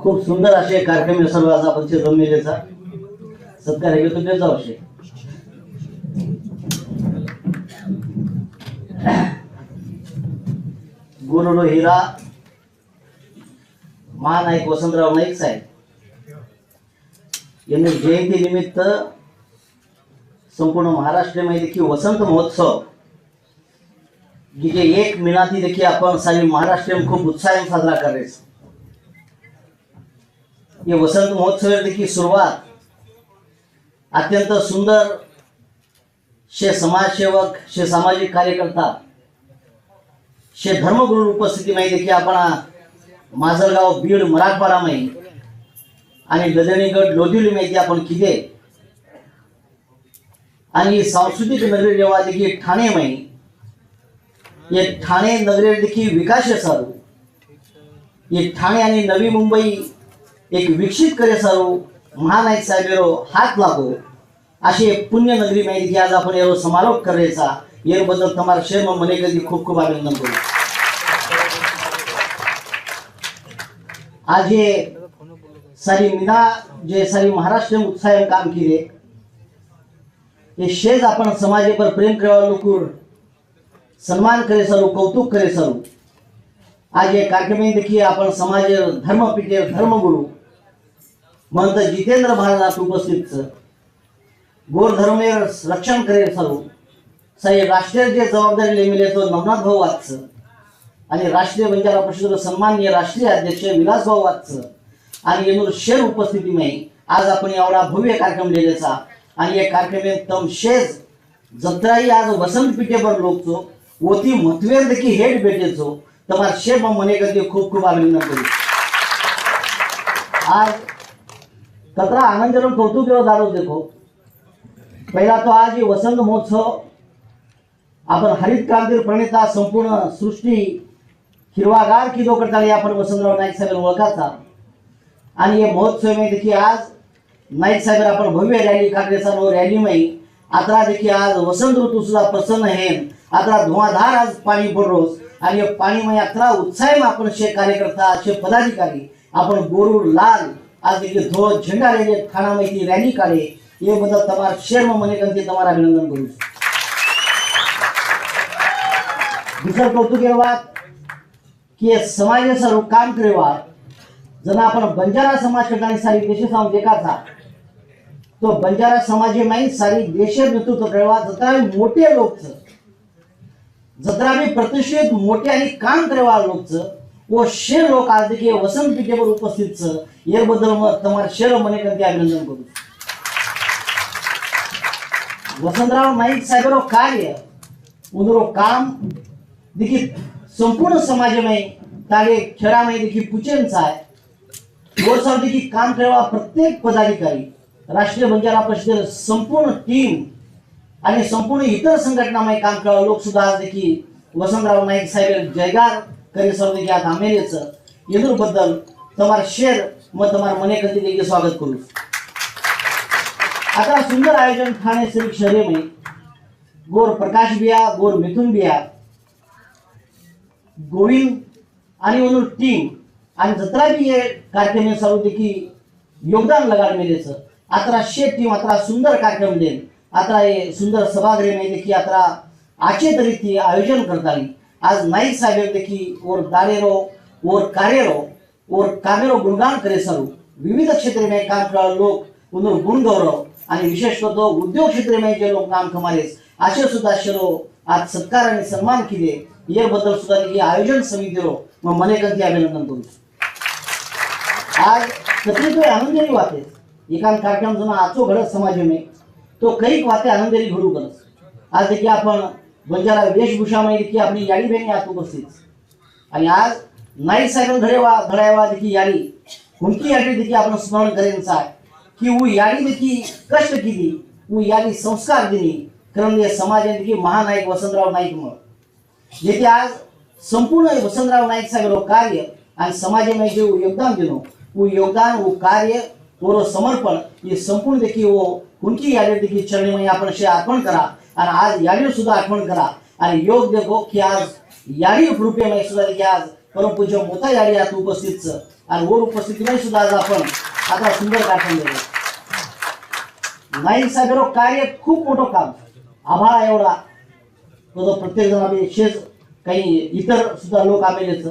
खूप सुंदर असे कार्यक्रम आहे सर्व आज आपण जमलेलेचा सत्कार आहे तो त्याचा विषय गुरुलो हिरा महानायक वसंतराव नाईक साहेब. यांनी जयंती निमित्त संपूर्ण महाराष्ट्रामध्ये देखील वसंत महोत्सव. जिथे एक मिनाती देखील आपण सारी महाराष्ट्र खूप उत्साहाने साजरा करायचं. हे वसंत महोत्सव देखील सुरुवात. अत्यंत सुंदर शे समाजसेवक शे सामाजिक कार्यकर्ता शे धर्मगुरू उपस्थितीमध्ये देखील आपण माजलगाव बीड मराठवाडामध्ये आणि गजनीगड लोधिवली माहिती आपण किदे आणि सांस्कृतिक नगरी जेव्हा देखील ठाणे माही हे ठाणे नगरी देखील विकास सारू. हे ठाणे आणि नवी मुंबई एक विकसित करे सारू महानायक साहेबेरो हात लागो. अशी पुण्य नगरी माहिती आज आपण यावर समारोप करायचा. याबद्दल तुम्हाला शर्म मने कधी खूप खूप अभिनंदन करू. आज हे सारी मीना जे सारी महाराष्ट्र उत्साह काम केले हे शेज आपण समाजेपर प्रेम करावा लोकूर सन्मान करे सरू कौतुक करे सरू. आज या कार्यक्रमी देखील आपण समाज धर्मपीठे धर्मगुरू महंत जितेंद्र महाराज उपस्थित गोरधर्मेर रक्षण करेल सर्व. साहेब राष्ट्रीय जे जबाबदारी मिले तो नवनाथ भाऊ वाचचं आणि राष्ट्रीय म्हणजे बंजारा परिषद सन्माननीय राष्ट्रीय अध्यक्ष विलासभाऊ वाचचं आणि येणूर शेर उपस्थितीमुळे आज आपण एवढा भव्य कार्यक्रम लिहिलेचा. आणि या कार्यक्रमेत तम शेज जत्राही आज वसंत पिठेवर लोकचो ओती मतवेर देखील हेट भेटेचो. तर शेब मने कधी खूप खूप अभिनंदन. करू आज कतरा आनंदजनक कौतुक एवढं झालो देखो. पहिला तो आज हे वसंत महोत्सव. आपण हरित क्रांती प्रणेता संपूर्ण सृष्टी हिरवागार किदो करता आपण वसंतराव नाईक साहेब ओळखाचा आणि हे महोत्सव में देखील आज नाईक साहेब आपण भव्य रॅली काढण्याचा नो रॅली मै आता देखील आज वसंत ऋतू सुद्धा प्रसन्न आहे. आता धुवाधार आज पाणी पडरोस. आणि पाणी मै अकरा उत्साह आपण शे कार्यकर्ता शे पदाधिकारी आपण गोरू लाल आज देखील ध्वज झेंडा लेले ठाणा माहिती रॅली काढे એ બદલ તમારા શેરમાં મને ગણતી તમારા અભિનંદન કરું છું दुसरं कौतुक हे વાત की हे समाजाचं काम करेवा जर आपण बंजारा समाज ठिकाणी सारी देश सांग देखाचा तो बंजारा समाज हे माहीत सारी देश नेतृत्व करेवा जत्रा मोठे लोकच जत्रा बी प्रतिष्ठित मोठे आणि काम करेवा लोकच व शेर लोक आज देखील वसंत पिठेवर उपस्थित याबद्दल मग तुम्हाला शेर मने गणती अभिनंदन करू. वसंतराव नाईक साहेबराव कार्य उदरो काम देखील संपूर्ण समाजमय तागे खेळामध्ये देखील पुचेंचा आहे गोरसाव देखील काम करावा प्रत्येक पदाधिकारी राष्ट्रीय बंजारा परिषद संपूर्ण टीम आणि संपूर्ण इतर संघटनामध्ये काम करावं लोक सुद्धा आज देखील वसंतराव नाईक साहेब जयगार करे सर्व देखील आज आमेलेच येदूरबद्दल तुम्हाला शेर मग तुम्हाला मने कधी देखील स्वागत करू. आता सुंदर आयोजन ठाणे सिल्क शहरेमध्ये गोर प्रकाश बिया गोर मिथुन बिया गोविंद आणि म्हणून टीम आणि जत्रा बी कार्यक्रम सर्व देखील योगदान लगाड मेलेचं आता शे टीम आता सुंदर कार्यक्रम देईल. आता हे सुंदर सभागृह में देखील आता आचे तरी ती आयोजन येईल आज नाईक साहेब देखी ओर दारेरो ओर कार्यरो ओर कामेरो गुणगान करे सरू. विविध क्षेत्र में काम करा लोक पुनः गुण गौरव आणि विशेष करून उद्योग क्षेत्र में जे लोक काम कमारेस असे सुद्धा शरो आज सत्कार आणि सन्मान केले. याबद्दल सुद्धा ही आयोजन समितीरो मग मनेकंती अभिनंदन करू. आज तकलीफ आनंदेरी वाते एका कार्यक्रम जुना आचो घडत समाज में तो कैक वाते आनंदेरी घडू करत आज देखील आपण बंजारा वेशभूषामध्ये देखील आपली याडी बहिणी आत उपस्थित आणि आज नाईक साहेब घडेवा घडायवा देखील याडी कोणती याडी देखील आपण स्मरण करेनचा आहे की ऊ याडी देखील कष्ट केली ऊ याडी संस्कार दिली कारण समाजाने देखील महानायक वसंतराव नाईक म्हणून. जेथे आज संपूर्ण वसंतराव नाईक साहेब कार्य आणि समाजाने जे योगदान दिलो ऊ योगदान वो कार्य वो समर्पण हे संपूर्ण देखील वो उनकी यादी देखील चरणीमध्ये आपण शे अर्पण करा. आणि आज यावी सुद्धा आठवण करा. आणि योग देखो की आज याडी रूपे सुद्धा आज परमपूज्य मोता याडी आज उपस्थित आणि वर उपस्थितीमध्ये सुद्धा आज आपण आता सुंदर कार्यक्रम दिले नाईक साहेब कार्य खूप मोठं काम. आभाळ एवढा तो प्रत्येक जण आम्ही शेज काही इतर सुद्धा लोक आलेलेच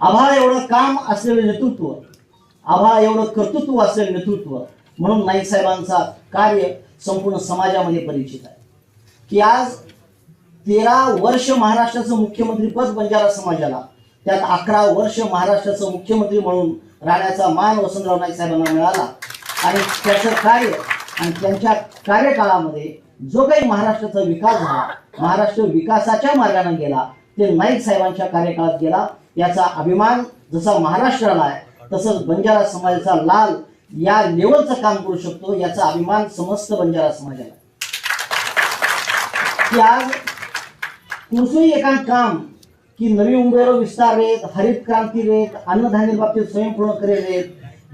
आभाळ एवढं काम असलेलं नेतृत्व आभाळ एवढं कर्तृत्व असलेलं नेतृत्व म्हणून नाईक साहेबांचा कार्य संपूर्ण समाजामध्ये परिचित आहे. की आज तेरा वर्ष महाराष्ट्राचं मुख्यमंत्री पद बंजारा समाजाला त्यात अकरा वर्ष महाराष्ट्राचं मुख्यमंत्री म्हणून राहण्याचा मान वसंतराव नाईक साहेबांना मिळाला. आणि त्याचं कार्य आणि त्यांच्या कार्यकाळामध्ये जो काही महाराष्ट्राचा विकास झाला महाराष्ट्र विकासाच्या मार्गाने गेला ते नाईक साहेबांच्या कार्यकाळात गेला याचा अभिमान जसा महाराष्ट्राला आहे तसंच बंजारा समाजाचा लाल या लेवलचं काम करू शकतो याचा अभिमान समस्त बंजारा समाजाला. की आज कुणसंही एखादं काम की नवी मुंबईवर विस्तार रेत हरित क्रांती रेत अन्नधान्य बाबतीत स्वयंपूर्ण करेल रेत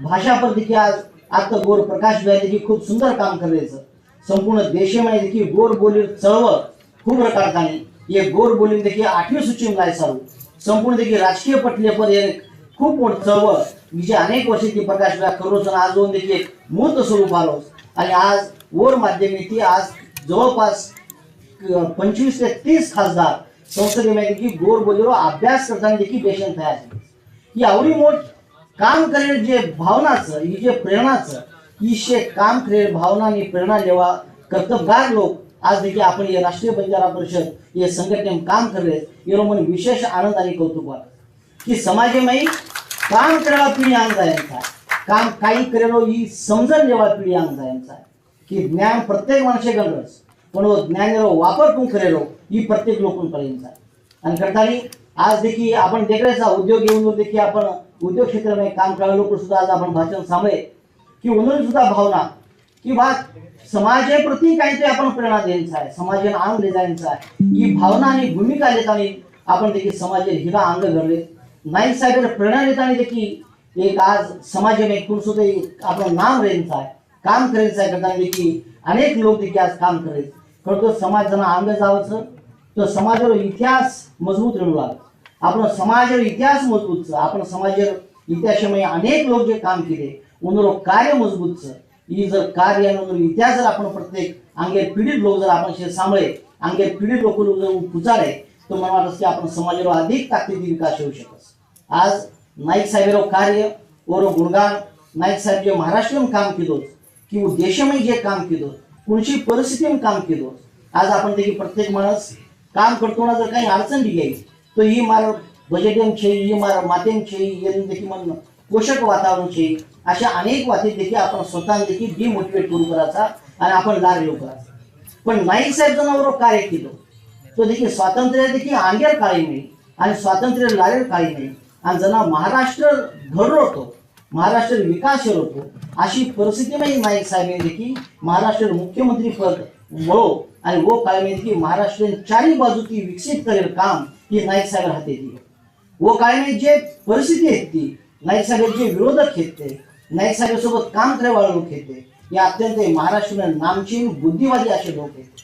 भाषा पर देखील आज आता गोर प्रकाश भाई देखील खूप सुंदर काम करायचं. संपूर्ण देशामध्ये देखील गोर बोली चळवळ खूप काढताना हे गोर बोली देखील आठवी सूची लाय चालू संपूर्ण देखील राजकीय पटले पर खूप मोठं चळवळ. जी अनेक वर्षे ती प्रकाश व्या करोच आणि आज दोन देखील मूर्त स्वरूप आलो आणि आज वर माध्यमे ती आज जवळपास पंचवीस ते तीस खासदार संसदेमध्ये की गोर बोलीवर अभ्यास करताना देखील पेशंट तयार झाले. ही आवडी मोठ काम करेल जे भावनाचं ही जे प्रेरणाचं ही शे काम करेल भावना आणि प्रेरणा लेवा कर्तबगार लोक आज देखील आपण हे राष्ट्रीय बंजारा परिषद हे संघटने काम करे ये मन विशेष आनंद आणि कौतुक वाटत. की समाजमयी काम करायला पिढी अंग जायचं आहे काम काही करेलो ही समजण जेव्हा पिढी अंग जायचं आहे की ज्ञान प्रत्येक माणसे गरज पण हो, ज्ञान वापर तू करेलो ही प्रत्येक लोकांपर्यंत आहे. आणि करताना आज देखील आपण देखरेचा उद्योग येऊन देखील आपण उद्योग क्षेत्रामध्ये काम करायला लोक सुद्धा आज आपण भाषण सांभळे की उन्हाळी सुद्धा भावना. की बा समाजाप्रती काहीतरी आपण प्रेरणा द्यायचा आहे. समाजाला अंग द्यायचं आहे. ही भावना आणि भूमिका देताना आपण देखील समाजाला हिरा अंग घडले नाईक साहेब प्रेरणा देताना देखील एक आज समाजाने एकूण सुद्धा एक आपलं नाम रेंचा आहे काम करायचं आहे करताना देखील अनेक लोक देखील आज काम करायचे करतो समाज जण अंग जावचं तर समाजावर इतिहास मजबूत रेणू लागला. आपण समाजावर इतिहास मजबूतचं आपण समाजावर इतिहासामध्ये अनेक लोक जे काम केले उन्हरो कार्य मजबूतचं ही जर कार्य इतिहास जर आपण प्रत्येक अंगे पीडित लोक जर आपण सांभळे सांभाळे अंगे पीडित लोक जर पुचारे तर मला वाटतं की आपण समाजावर अधिक ताकदीने विकास होऊ शकत? आज नाईक साहेबराव कार्य वर गुणगान नाईक साहेब जे महाराष्ट्रीयन काम केलो किंवा देशामध्ये जे काम केलं कोणची परिस्थितीने काम केलं आज आपण देखील प्रत्येक माणूस काम करताना जर काही अडचण दिली तर ही मार बजेटिंग छे ही मार माध्यम छे यांनी देखील म्हणणं पोषक वातावरण छे अशा अनेक वाती देखील आपण स्वतः देखील डिमोटिवेट करू करायचा आणि आपण लार येऊ करायचा. पण नाईक साहेब जनावर कार्य केलं तो देखील स्वातंत्र्य देखील आंगेर काळी नाही। आणि स्वातंत्र्य लागेल काळी नाही। आणि जना महाराष्ट्र घडलो होतो महाराष्ट्र विकास होतो अशी परिस्थितीमध्ये नाईक साहेबांनी देखील महाराष्ट्र मुख्यमंत्री पद वळो आणि वो काळामध्ये की महाराष्ट्र चारही बाजूती विकसित करेल काम ही नाईक साहेब हाती येते वो काळामध्ये जे परिस्थिती आहेत ती नाईक साहेब जे विरोधक घेते नाईक साहेबांसोबत काम करायला लोक आहेत या हे अत्यंत महाराष्ट्र नामचीन बुद्धिवादी असे लोक आहेत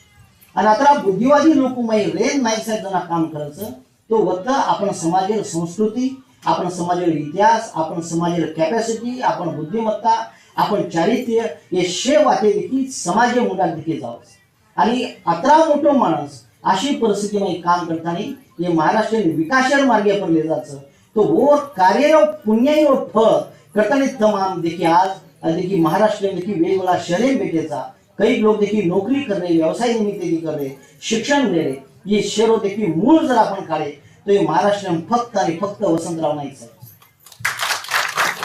आणि आता बुद्धिवादी लोक रेन नाईक साहेब ज्यांना काम करायचं. तो वत्त आपण समाजाला संस्कृती आपण समाजाला इतिहास आपण समाजाला कॅपॅसिटी आपण बुद्धिमत्ता आपण चारित्र्य हे शे वाटे देखील समाज मुलात देखील जावं आणि अकरा मोठं माणूस अशी परिस्थितीमध्ये काम करताना हे महाराष्ट्र विकासावर मार्गे पडले जायचं. तो वो कार्य पुण्याई व फळ करताना तमाम देखील आज देखील महाराष्ट्र देखील वेगवेगळा शरीर भेटेचा काही लोक देखील नोकरी रहे व्यवसाय निमित्त देखिए कर रहे शिक्षण ले रहे ये शहर देखील मूळ जर आपण काढे तर हे महाराष्ट्र फक्त आणि फक्त वसंतराव नाईक साहेब.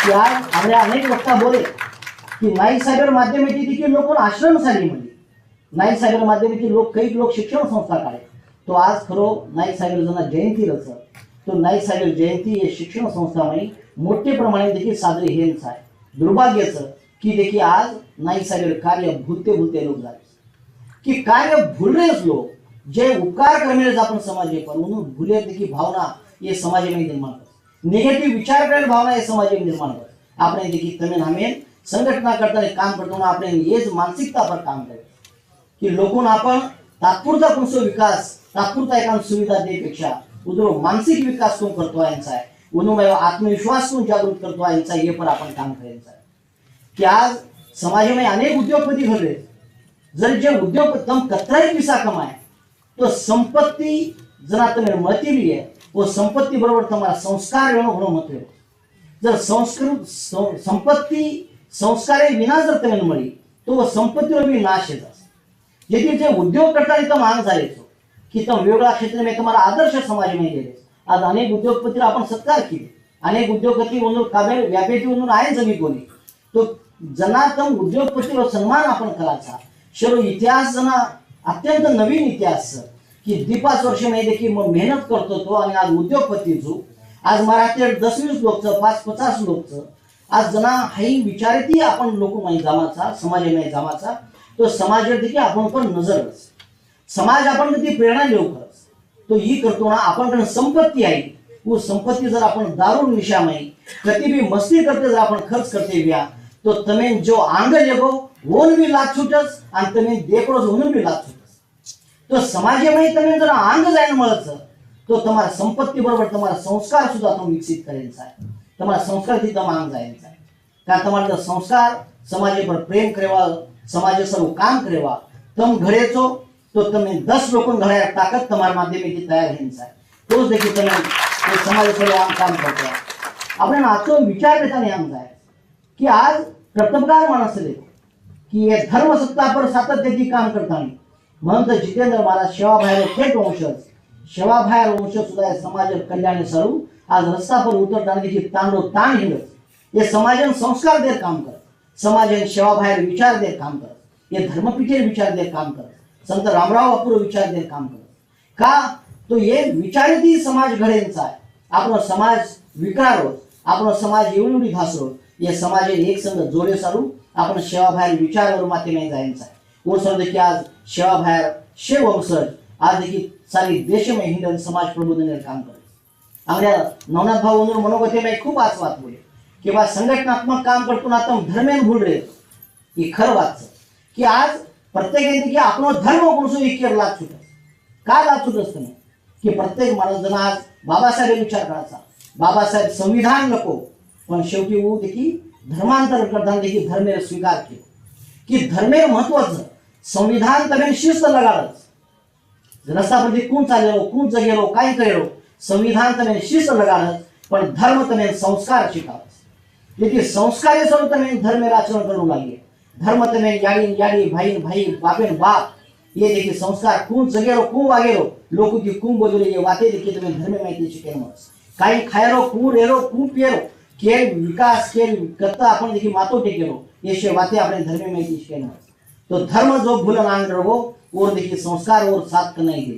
की आपल्या अनेक वक्ता बोले की नाईक साहेब माध्यमाची देखील लोक आश्रम साली म्हणजे नाईक साहेब माध्यमाची लोक काही लोक शिक्षण संस्था काढे तो आज खरो नाईक साहेब जण जयंती रच तो नाईक साहेब जयंती हे शिक्षण संस्थामध्ये मोठे प्रमाणे देखील साजरे हेच आहे दुर्भाग्याचं की देखिए आज नाही साहेब कार्य भूलते भूलते लोक झाले. की कार्य भूलरेच लोक जे उपकार करणारेच आपण समाज पण म्हणून भुले देखील भावना हे समाजामध्ये निर्माण करत निगेटिव्ह विचार करणारी भावना हे समाजामध्ये निर्माण करत आपण देखील कमेन हमेन संघटना करताना काम करताना आपण हेच मानसिकता पर काम करायचं की लोकून आपण तात्पुरता कोणतो विकास तात्पुरता एका सुविधा देपेक्षा उदरो मानसिक विकास कोण करतो यांचा आहे? उन्हो आत्मविश्वास कोण जागृत करतो यांचा हे पण आपण काम करायचं आहे कि आज समाज में अनेक उद्योगपति घड़ रहे जर जे उद्योग तम कतराई पैसा कमाए तो संपत्ति जरा तुम्ही मती भी है वो संपत्ति बरबर तुम्हारा संस्कार घो घो मत जर संस्कृत संपत्ती संपत्ति संस्कार विना जर तुम्हें मिली तो वो संपत्ति भी नाश है यदि जे उद्योग करता है तम झाले जाए तो कि वेगड़ा क्षेत्र में तुम्हारा आदर्श समाज में गेले आज अनेक उद्योगपति अपन सत्कार किए अनेक उद्योगपति म्हणून काबे व्यापारी म्हणून आए जमी कोणी. तो जनातम उद्योगपतीवर सन्मान आपण करायचा. शरो इतिहास जना अत्यंत नवीन इतिहास. की दीपाच वर्ष मी देखील मग मेहनत करतो तो आणि आज उद्योगपती जो. आज मराठी दस वीस लोकचं पाच पचास लोकचं आज जना हाही विचारती आपण लोक नाही जामाचा समाज नाही जामाचा तो समाजावर देखील आपण पण नजरच. समाज आपण ती प्रेरणा देऊ खरंच. तो ही करतो ना आपण संपत्ती आहे. वो संपत्ती जर आपण दारू निशामाई कधी बी मस्ती करते जर आपण खर्च करते व्या તો તમે જો આંગ લેગો ઓન બી લાત છૂટસ અને તમે દેકડોસ ઓન બી લાત છૂટસ તો સમાજમાં તમે જરા આંગ જઈને મળે તો તમારા સંપત્તિ બરોબર તમારા સંસ્કાર સુધા તમે વિકસિત કરેલ સાહેબ તમારા સંસ્કારથી તમે આંગ જાય સાહેબ કારણ તમારા સંસ્કાર સમાજ પર પ્રેમ કરેવા સમાજ સર કામ કરેવા તમે ઘરે છો તો તમે દસ લોકો ઘડાયા તાકાત તમારા માધ્યમથી તૈયાર થઈ સાહેબ તો જ દેખી તમે સમાજ સર આમ કામ કરતા આપણે આખો વિચાર બેતાને આમ જાય की आज कर्तबगार माणसले की या धर्मसत्तापर सातत्याची काम करताना. म्हणून तर जितेंद्र महाराज शेवाबाहेर थेट वंशज शेवाबाहेर वंशज सुद्धा या समाज कल्याण सारू. आज रस्तापर उतरताना तिची तांडो ताण हिंडत हे समाज संस्कार देत काम करत. समाजाने शेवाबाहेर विचार देत काम करत. हे धर्मपीठे विचार देत काम करत. संत रामराव अपुर विचार देत काम करत. का? तो हे विचारित समाज घडेंचा आहे. आपण समाज विकारो आपण समाज एवढी एवढी या समाजाने एक संघ जोडे सारू आपण शेवाबाहेर विचारावर माते नाही जायचा. ओसर देखील आज शेवाबाहेर शेव वंशज आज देखील सारी देशमय हिंदन समाज प्रबोधन काम करे आपल्या नवनाथ भाऊ म्हणून मनोगते खूप आज बात बोले किंवा संघटनात्मक काम करतो आता धर्मेन भूल रे ही खरं वाच की आज प्रत्येक की आपण धर्म कोणसो इकेर लाच सुटत का लाच सुटत असतं? की प्रत्येक माणूस जण आज बाबासाहेब विचार करायचा. बाबासाहेब संविधान नको. पण शेवटी वो देखी धर्मांतर प्रधान देखील धर्मेर स्वीकार केले. की धर्मेर महत्वाचं. संविधान तर शिस्त लगाडच रस्त्यावरती कोण चाललो कोण गेलो काय करेलो संविधान तने शिस्त लगाडच पण धर्म तने संस्कार शिकाव देखील संस्कार सर्व तने धर्मेर आचरण करू लागले. धर्म तने याडी याडी भाई भाई बापेन बाप ये देखील संस्कार. कोण जगेलो कोण वागेलो लोक की कोण बोलले वाते देखील तुम्ही धर्म माहिती शिकेल काही खायरो कोण रेरो कोण पियरो પેરો કેર વિકાસ કેર કરતા आपण देखील मातो टेकेलो એ છે વાતે આપણે ધર્મે માહિતી શીખે મળશે તો ધર્મ જો ભૂલ નાંગ રહો ઓર देखील संस्कार ઓર साथ કનાઈ દે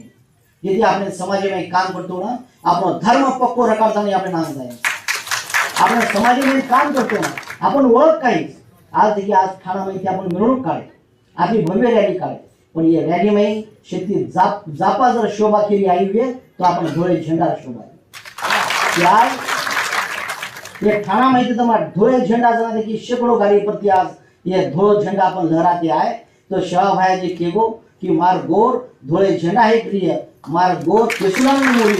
જેથી આપણે સમાજમાં કામ કરતો ના આપણો ધર્મ પક્કો રકાડતા નહીં આપણે નામ જાય આપણે સમાજમાં કામ करतो ना आपण ओळख काही आज देखील आज ठाणामध्ये आपण मिरवणूक काढे आपली भव्य रॅली काढे पण या रॅलीमध्ये शेती जाप जापा जर शोभा केली आई वे तो आपण धुळे झेंडा शोभा की आज ये थाना में तुम्हारा धोए झेंडा जलाने की शेकडो गाड़ी प्रति आज ये धुळ झेंडा आपण लहराते आए तो शहाभायाजी जी केगो की मार गोर धुळे झेंडा हे प्रिय मार गोर त्रिशूला में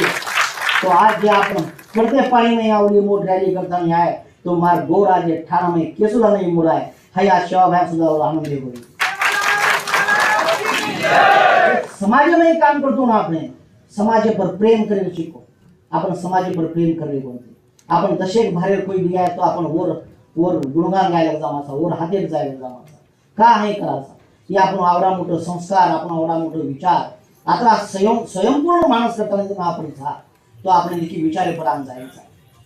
तो आज जे आपण करते पाणी नाही आवली मोठ रॅली करता तो मार गोर आज ठाणा थाना केसुला नाही नहीं आहे. है या शहाभाया सुद्धा आनंद राहन समाज में काम करतो ना आपने समाज पर प्रेम करेल शिको आपण समाज पर प्रेम करेल कोणते. आपण जसे भारे कोई लिया आहे तो आपण वर वर गुणगान गायला जमाचा वर हातेर जायला जमाचा का आहे करायचा? की आपण आवडा मोठं संस्कार आपण आवडा मोठं विचार. आता स्वयं स्वयंपूर्ण माणूस करताना आपण झा तो आपण देखील विचारे परान जायचा.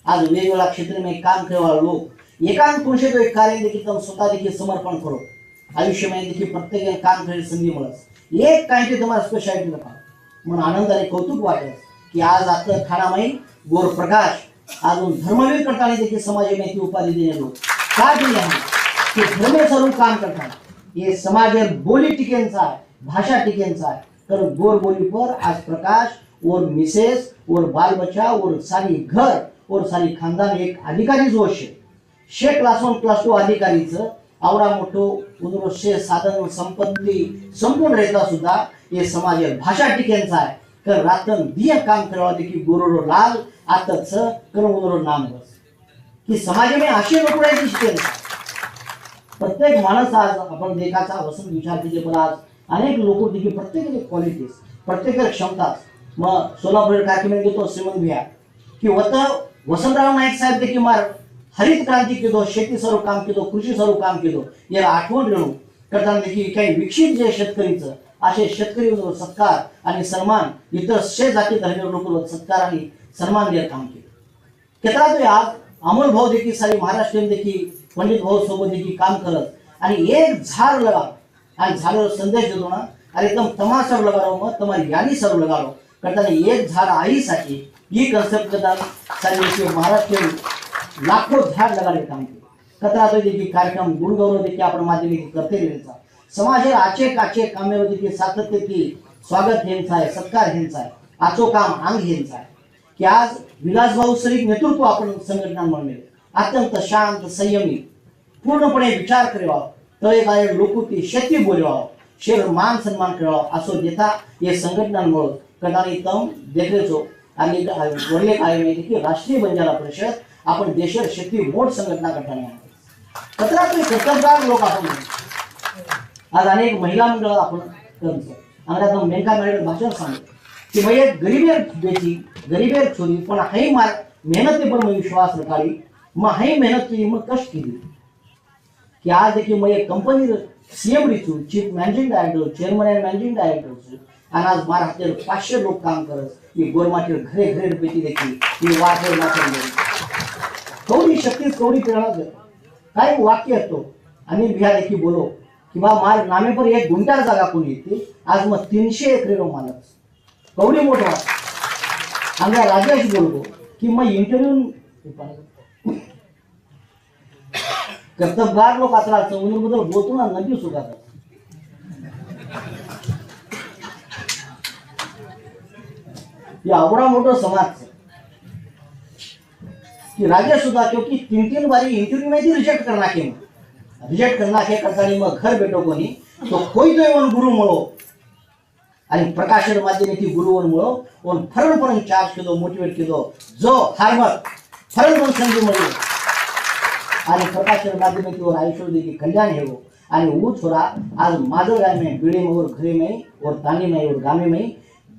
आज वेगवेगळ्या क्षेत्र में काम करवा लोक एकांत पुरुषे तो एक कार्य देखील तुम स्वतः देखील समर्पण करो आयुष्यमय देखील प्रत्येक काम करेल संधी मिळत एक काय ते तुम्हाला स्पेशालिटी नका म्हणून आनंदाने कौतुक वाटेल की आज आता खाणामाई गोर प्रकाश अजून धर्मवीर करताना देखील समाजाने ती उपाधी देणे लोक दिली आहे? की धर्मेस्वरूप काम करतात. हे समाज बोली टिकेंचा आहे भाषा टिकेंचा आहे. तर गोर बोली पर आज प्रकाश और मिसेस और बाल बच्चा और सारी घर और सारी खानदान एक अधिकारी जो शे शे क्लास वन क्लास टू अधिकारीचं आवरा मोठो उदरोशे साधन संपत्ती संपूर्ण रेता सुद्धा हे समाज भाषा टिकेनचा आहे. कर रातन दिए काम करावं देखील गुरुरो लाल आतच कर उनरो नाम बस की समाजामध्ये असे लोक आहेत की प्रत्येक माणूस आज आपण देखाचा वसंत विचार केले पण आज अनेक लोक देखील प्रत्येक क्वालिटीज प्रत्येक क्षमता मग सोलापूर कारखान्यात घेतो श्रीमंत भैया की वत वसंतराव नाईक साहेब देखील मार हरित क्रांती केलो शेती सर्व काम केलो कृषी सर्व काम केलो. याला आठवण घेऊन करताना देखील काही विकसित जे शेतकरीचं असे शेतकरी सत्कार आणि सन्मान इतर शे जाती धर्मीय लोक सत्कार आणि सन्मान देत काम केलं. केतना तो आज अमोल भाऊ देखील साई महाराष्ट्रीयन देखील पंडित भाऊ सोबत देखील काम करत आणि एक झाड लगाव आणि झाडावर संदेश देतो ना अरे एकदम सर्व लगारो मग तुम्हाला यादी सर्व लगारो करताना एक झाड आईसाठी ही कन्सेप्ट करतात सारी देखील लाखो झाड लगाडे काम केलं. कतरा तो देखील कार्यक्रम गुणगौरव देखील आपण माध्यमिक करते समाजाला समाजात आचे कामेमध्ये कामेवर सातत्य की स्वागत ह्यांचा आहे सत्कार ह्यांचा आहे आचो काम अंग ह्यांचा आहे. की आज विलासभाऊ सरीक नेतृत्व आपण संघटनांमध्ये अत्यंत शांत संयमी पूर्णपणे विचार करावा तळे काय लोकुती शेती बोलवावं शेर मान सन्मान करावा असो देता हे संघटनांमुळे कदानी तम देखरेचो आणि वडले काय माहिती की राष्ट्रीय बंजारा परिषद आपण देशात शेती मोठ संघटना करताना कचरा तुम्ही लोक आपण आज अनेक महिला मंडळ आपण करतो. अंग्रेजात मेनका मॅडम भाषण सांगतो. की म्हणजे एक गरीबेर बेटी गरीबेर छोरी पण हाही मार मेहनत पण मग विश्वास रखाडी. मग हाही मेहनत केली मग कष्ट केली? की आज देखील मग एक company CM Richu chief managing director chairman and managing director आणि आज महाराष्ट्रातील पाचशे लोक काम करत की गोरमाचे घरे घरे पेटी देखील ही वाटेर वाचून कवडी शक्ती कवडी प्रेरणा देतो काय वाक्य असतो आणि बिहार देखील बोलो. किंवा मार नामेपर एक गुंटार जागा कोणी येते आज मग तीनशे एकरे मालक कवडी मोठा आमच्या राजेश बोलतो की मग इंटरव्ह्यू कर्तबगार लोक आता बद्दल बोलतो ना नदी सुद्धा ये आवडा मोठा समाज की राज्य सुद्धा क्योंकि तीन तीन बारी इंटरव्ह्यू में रिजेक्ट करणार के रिजेक्ट करना के करताना मग घर भेटो कोणी. तो कोई तो येऊन गुरु मळो आणि प्रकाशन माध्यमाची गुरुवर मुळो ओन फरणपण चार्ज केलो मोटिवेट केलो. जो फार्मर फरणपण संधी मिळलो आणि प्रकाशन माध्यमाची आयुष्य देखील कल्याण हेवो हो. आणि ऊ छोरा आज माझं गामे बिळे में और घरे में और तानी माई और गामे में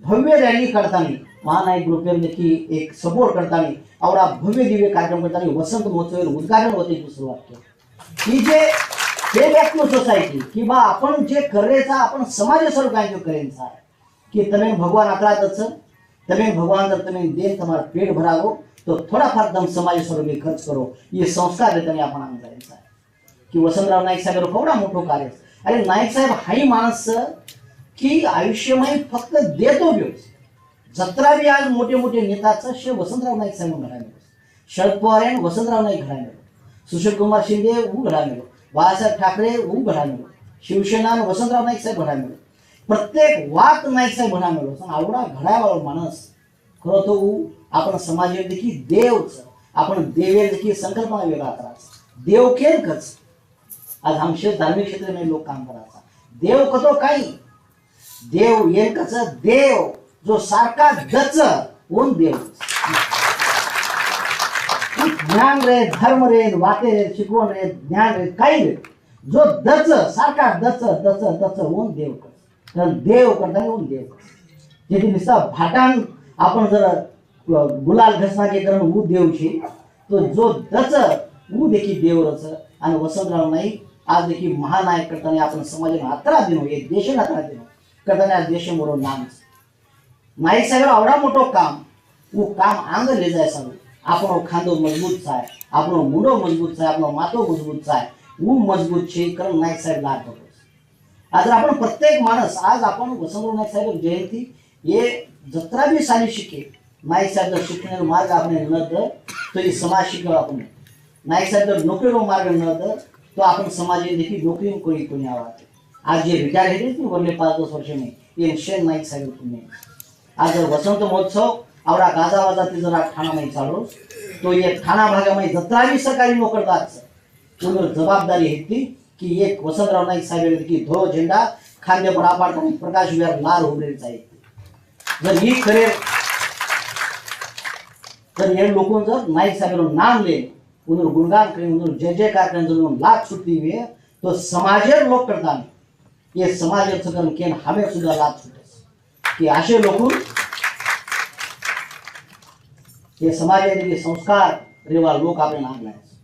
भव्य रॅली करताना महानायक ग्रुपेर देखील एक सपोर्ट करताना आवडा भव्य दिव्य कार्यक्रम करताना वसंत महोत्सव उद्घाटन होते दुसरं वाटतं. ही जे हे व्यक्ती सोसायटी की बा आपण जे करायचा आपण समाज स्वरूप काय करायचा आहे की તમે ભગવાન આકડા દસ તમે ભગવાન जर તમે देन તમારા पेट भरावो तो थोडाफार दम समाज स्वरूपी खर्च करो हे संस्कार देताना आपण जायचं आहे की वसंतराव नाईक साहेब केवढा मोठं कार्य आहे. अरे नाईक साहेब हाही माणस की आयुष्यमय फक्त देतो घेऊस जत्रा बी आज मोठे मोठे नेताचं शे वसंतराव नाईक साहेब घडा शरद पवार यांनी वसंतराव नाईक घडा सुशीलकुमार शिंदे ऊ घडा बाळासाहेब ठाकरे ऊ घडा शिवसेना वसंतराव नाईक साहेब घडा प्रत्येक वाक नाईक साहेब घडा पण आवडा घडायवाला माणूस. खरं तो ऊ आपण समाजात देखील देवच. आपण देवेर देखील संकल्पना वेगळा करायचा. देव केन कच आज आमचे धार्मिक क्षेत्र लोक काम करायचा देव कतो काही. देव एकच देव जो सारखा गच होऊन देव ज्ञान रे धर्म रे वाते रे शिकवण रे ज्ञान रे काही रे. जो दच सारखा दच दच दच होऊन देव कर तर देव करता होऊन देव कर जेथे नुसता भाटान आपण जर गुलाल घसना के करण ऊ देवशी तो जो दच ऊ देखील देवरच. आणि वसंतराव नाईक आज देखील महानायक करताना आपण समाजाने अकरा दिन हे देश अकरा दिन करताना आज देश म्हणून नाम नाईक साहेब आवडा मोठो काम ऊ काम आंग ले जाय सांगू આપણો ખાંદો મજબૂત થાય આપણો મૂડો મજબૂત થાય આપણો માથો મજબૂત થાય. હું મજબૂત છે કરણ નાયક સાહેબ લાભ હતો आज आपण प्रत्येक माणूस आज आपण वसंतराव नाईक साहेब जयंती हे जत्रा बी साली शिके नाईक साहेब जर शिकण्याचा मार्ग आपण न तर तो ही समाज शिकव आपण नाईक साहेब जर नोकरीનો માર્ગ ન હતો તો આપણે સમાજે દેખી નોકરી કોઈ કોને આવત आज जे रिटायर हे वर्ले पाच दस वर्ष में ये शेन नाईक साहेब तुम्ही आज वसंत महोत्सव आवडा गाजावाजाती जरा ठाणामध्ये चालू. तो ये थाना भागा भागामध्ये जत्रा बी सरकारी नोकरदार पुनर जबाबदारी घेतली की एक वसंतराव नाईक साहेब की धो झेंडा खांद्यावर आपाडताना प्रकाश विहार लाल उभे जाईल. जर ही खरे तर हे लोक जर नाईक साहेब नाम ले उन्होंने गुणगान करें उन्होंने जय जयकार करें उन्होंने लाख छुट्टी हुए तो समाजेर लोक करता ये समाज सकन केन हमें सुद्धा लाभ सुटे की असे लोक हे समाजाचे जे संस्कार रेवा लोक આપણે નામ લાવે છે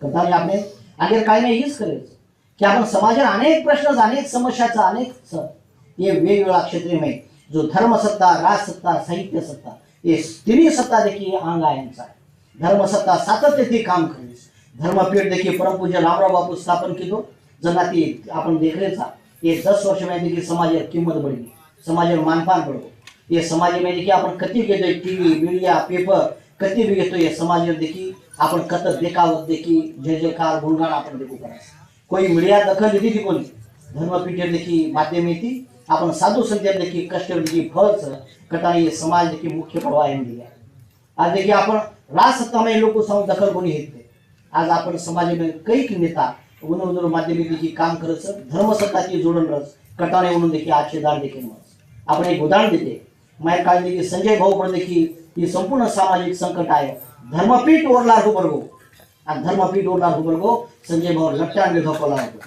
કરતાને આપણે આગળ કાયમે हीच करायचं की आपण समाजात अनेक प्रश्न अनेक समस्याचा अनेक स- हे वेगवेगळ्या क्षेत्रेमध्ये जो धर्मसत्ता राजसत्ता साहित्य सत्ता हे तिन्ही सत्ता देखील अंग आहे यांचा धर्मसत्ता सातत्य ते काम करेल धर्मपीठ देखील परमपूज्य रामराव बापू स्थापन केलो जना ती आपण देखरेचा हे दस वर्षमध्ये देखील समाजात किंमत बढ़ली समाजावर मानपान पडतो हे समाजामध्ये देखील आपण कधी घेतोय टी व्ही मीडिया पेपर कधी बी घेतोय हे समाजात देखील आपण कत देखावत देखील जय जयकार गुणगान आपण देखू करायचं कोई मीडिया दखल घेतली ती कोणी धर्मपीठ देखील माध्यम येते आपण साधू संध्या देखील कष्ट देखील फळच कटाई समाज देखील मुख्य प्रवाह दिले आज देखील आपण राजसत्तामय लोक समोर दखल कोणी घेत नाही आज आपण समाजामध्ये कैक नेता उन्हा माध्यमिक देखील काम करत धर्मसत्ताची जोडण रस। कटाने म्हणून देखील आजचे दार देखील आपण एक उदाहरण देते। माझ्या काळी की संजय भाऊ पण देखील ही संपूर्ण सामाजिक संकट आहे. धर्मपीठ ओरला हुबर्गो आणि धर्मपीठ ओरला हुबर्गो संजय भाऊ लट्ट्याने झोपवला होतो.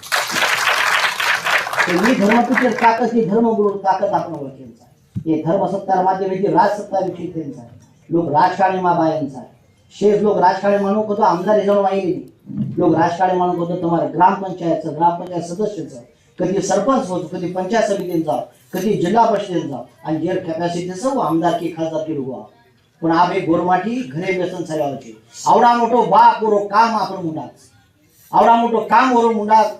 तर ही धर्मपीठ ताकद ही धर्मगुरु ताकद आपण ओळखायचा आहे. हे धर्मसत्तार माध्यमाची राजसत्ता विषयी त्यांचा आहे. लोक राजकारणी माबा यांचा आहे. शेष लोक राजकारणी म्हणून होतो आमदार जाऊन माहिती लोक राजकारणी म्हणून होतो तुम्हाला ग्रामपंचायतचं ग्रामपंचायत सदस्याचं. कधी सरपंच होतो कधी पंचायत समितींचा कधी जिल्हा परिषदेचा आणि जे कॅपॅसिटीचं आमदारकी खासदारकी लोक पण आम्ही गोरमाठी घरे व्यसन सगळ्यावरची आवडा मोठो बाप ओरो काम आपण मुंडाच आवडा मोठो काम ओरो मुंडाच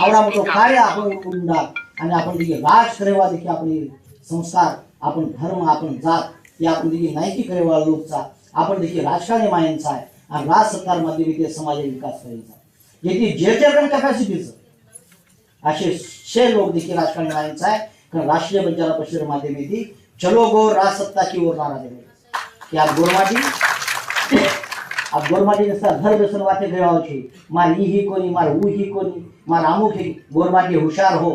आवडा मोठो कार्य आपण मुंडाच आणि आपण देखील राज करेवा देखील आपण संस्कार आपण धर्म आपण जात या आपण देखील नायकी करेवा लोकचा. आपण देखील राजकारणी मायांचा आहे. आणि राज सरकारमध्ये समाज विकास करायचा. येथे जे जे पण कॅपॅसिटीचं असे लोक देखील आज राहायचं आहे. कारण राष्ट्रीय बंजारा परिषद माध्यम येते चलो गो राज सत्ता की ओर नारा देवे की आप गोरमाटी आप गोरमाटी नसता घर बसून वाटे घेराव हो मार ई ही कोणी मार ऊ ही कोणी मार अमुक ही गोरमाटी हुशार हो.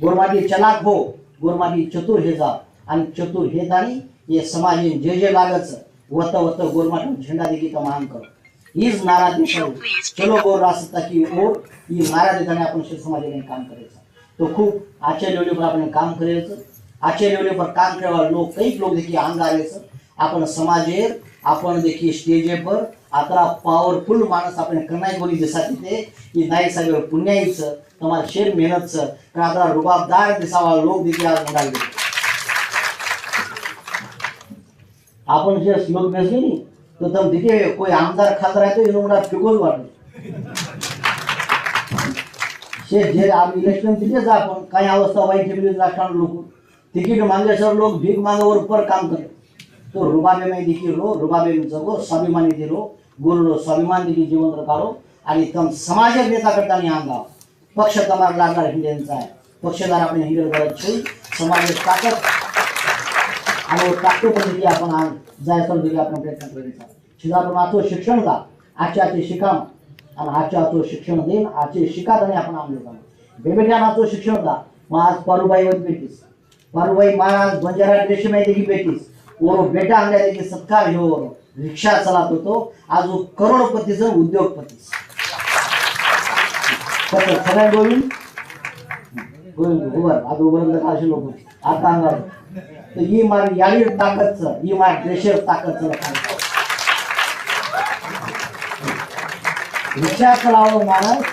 गोरमाटी चलाक हो. गोरमाटी चतुर हे जा. आणि चतुर हे जाणी हे समाज जे जे लागच वत वत गोरमाटी झेंडा देखील महान कर. हीच नारा देशावर चलो गोर रासत्ता की ओर ही नारा देताना आपण शेत समाजाने काम करायचं. तो खूप आजच्या लेवलीवर आपण काम करायचं. आजच्या लेवलीवर काम करायला लोक काही लोक देखील अंग आल्याचं आपण समाजेर आपण देखील स्टेजेवर आता पॉवरफुल माणूस आपण करणार कोणी दिसत तिथे की नाही सगळं पुण्याईचं तुम्हाला शेर मेहनतचं कारण आता रुबाबदार दिसावा लोक देखील आज म्हणाले आपण जे श्लोक बेसले नी প্রথম দিকে कोई आमदार খালদার राहतो এরকমটা ফেকল মানুষ সে जे इलेक्शन দিকে जा आपण काही अवस्था वाईट ठेवली राजकारण लोक तिकीट मागल्याच्यावर लोक भीक मागावर पर काम करे तो रुबाबेमाई देखील रो रुबाबे जगो स्वाभिमानी दिलो रो स्वाभिमान दिली जिवंत काढो आणि तम समाज नेता करता आणि आम पक्ष तमार लागणार हिंदेंचा आहे पक्षदार आपण हिंडेल करत समाज ताकद आणि ताकदपद्धती आपण आज जायचं देखील आपण प्रयत्न करायचा. शिदा आपण शिक्षण का आजच्या आजचे शिकाम. आणि आजच्या आजचं शिक्षण देईन. आजचे शिकात आणि आपण आणलं जाणं बेबेट्या शिक्षण का मग आज पारुबाईवर भेटीस पारुबाई महाराज बंजारा रेशीमाई देखील भेटीस ओरो बेटा आणल्या देखील सत्कार घेऊ रिक्षा चालत होतो. आज करोडपतीच करोडपतीचं सगळ्या गोविंद? गोविंद उभर आज उभं असे लोक. आता अंगावर. तर ही मारी याडी ताकदचं ही मार प्रेशर ताकदचं लक्षात रिक्षा चलावं माणस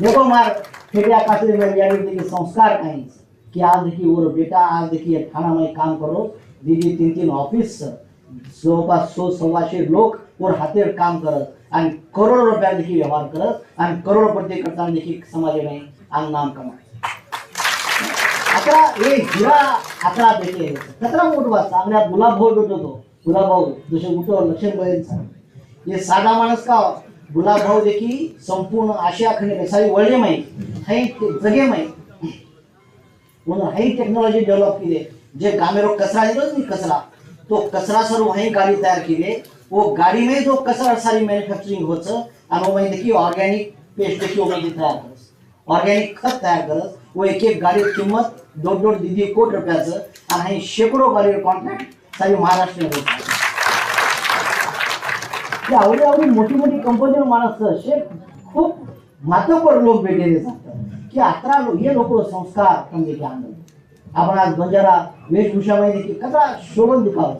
देखो मार फेट्या कातरी में याडी संस्कार काही की आज देखी ओर बेटा आज देखील ठाणामध्ये काम करो. दीदी तीन तीन ऑफिस जवळपास सो सव्वाशे लोक वर हातेर काम करत आणि करोड रुपया देखील व्यवहार करत आणि करोडपती करताना देखील समाजाने आणि नाम कमाय अकरा हे हिरा अकरा भेटे कचरा मोठवा चांगल्या गुलाब भाऊ भेटतो गुलाब भाऊ जसे उठव लक्षण बळेंचा हे साधा माणूस का हो? गुलाब भाऊ देखील संपूर्ण आशिया खंड सारी वळले माहीत. हाई जगे माहीत. म्हणून हाई टेक्नॉलॉजी डेव्हलप केली. जे गामेरो कचरा येतो नाही कचरा तो कचरा सर्व वही गाडी तयार केली. वो गाडी में जो कचरा सारी मॅन्युफॅक्चरिंग होतं आणि वो माहिती की ऑर्गॅनिक पेस्ट देखील तयार करत. ऑर्गॅनिक खत तयार करस व एक एक गाडी किंमत दोन दोन दीदी कोट रुपयाचं आणि हे शेकडो गाडी कॉन्ट्रॅक्ट सारी महाराष्ट्र आवडी आवडी मोठी मोठी कंपनी माणसं असे खूप मातबर लोक भेटलेले असतात की अकरा हे लोक संस्कार म्हणजे की आनंद आपण आज बंजारा वेशभूषामध्ये की कसा शोभन दिखावं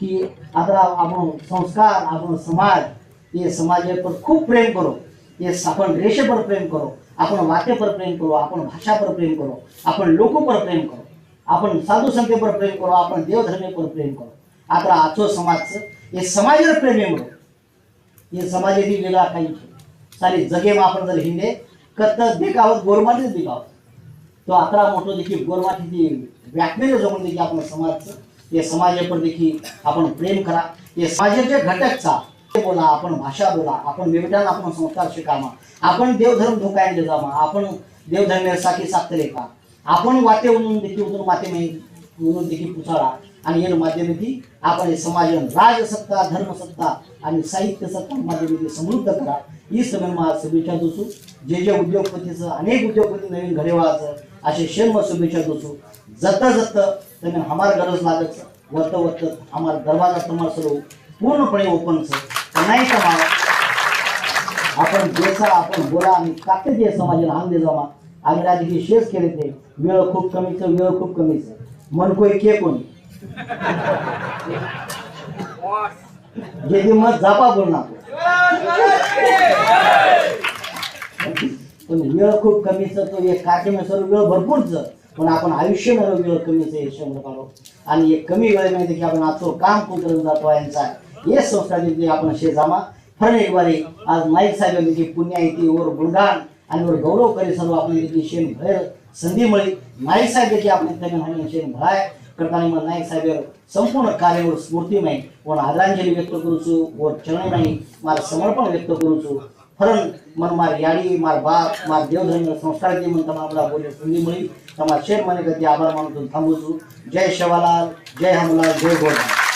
की आता आपण संस्कार आपण समाज हे समाज पर खूप प्रेम करो. ये आपण रेषेवर प्रेम करो. आपण वाते पर प्रेम करो आपण भाषा पर प्रेम करो आपण लोक पर प्रेम करो आपण साधू संते पर प्रेम करो आपण देवधर्मे पर प्रेम करो. आता आजो समाजचं हे समाजावर प्रेम आहे म्हणून. हे समाजाची वेगळा काही सारी जगेमा आपण जर हिंदे कत देखावत गोरमाटीच देखावत तो अकरा मोठो देखील गोरमाटीची व्याख्याने जमून देखील आपण समाजचं हे समाजावर देखील आपण प्रेम करा. हे समाजाचे घटकचा चा बोला आपण भाषा बोला आपण वेगळ्यानं आपण संस्कार शिकामा आपण देवधर्म धोकायला जामा आपण देवधर्मासाठी साखरे का? आपण वाते म्हणून देखील उतरून माते म्हणून देखील पुसाळा आणि येणं माध्यमाती आपण हे समाज राजसत्ता धर्मसत्ता आणि साहित्य सत्ता माध्यमाती समृद्ध करा. ही समय मला शुभेच्छा दोसू जे जे उद्योगपतीचं अनेक उद्योगपती नवीन घरे व्हायचं असे शेल्म शुभेच्छा दोसू जत जत त्यांना हमार गरज लागत वरत वरत हमार दरवाजा तुम्हाला सर्व पूर्णपणे ओपनच नाही तर आपण बेसा आपण बोला आणि काटे जे समाजाला हान दे जावा आम्ही राजकीय शेष केले ते. वेळ खूप कमीच वेळ खूप कमीच. मन कोय के कोणी? जे मत जापा बोलणार पण वेळ खूप कमीच तो एक कार्यक्रम वेळ भरपूरच. पण आपण आयुष्य वेळ कमीच आहे शंभर आणि एक कमी वेळेमध्ये की आपण आजचं काम कुठं जातो यांचा? हे संस्था दिली आपण शेजामा खरं रविवारी आज नाईक साहेबांनी जी पुण्या येते वर गुणगान आणि वर गौरव करी सर्व आपण तिथे शेण भर संधी मिळी नाईक साहेब देखील आपली त्यांनी शेण भराय करताना मग नाईक साहेब संपूर्ण कार्यवर स्फूर्ती नाही वर आदरांजली व्यक्त करूचू वर चरण नाही मार समर्पण व्यक्त करूचू फरण मन मार याडी मार बाप मार देवधर्म संस्कार जे म्हणता आपला बोले संधी मिळी तर मला शेण कधी आभार मानून थांबूचू जय शवालाल जय हमलाल जय गोडा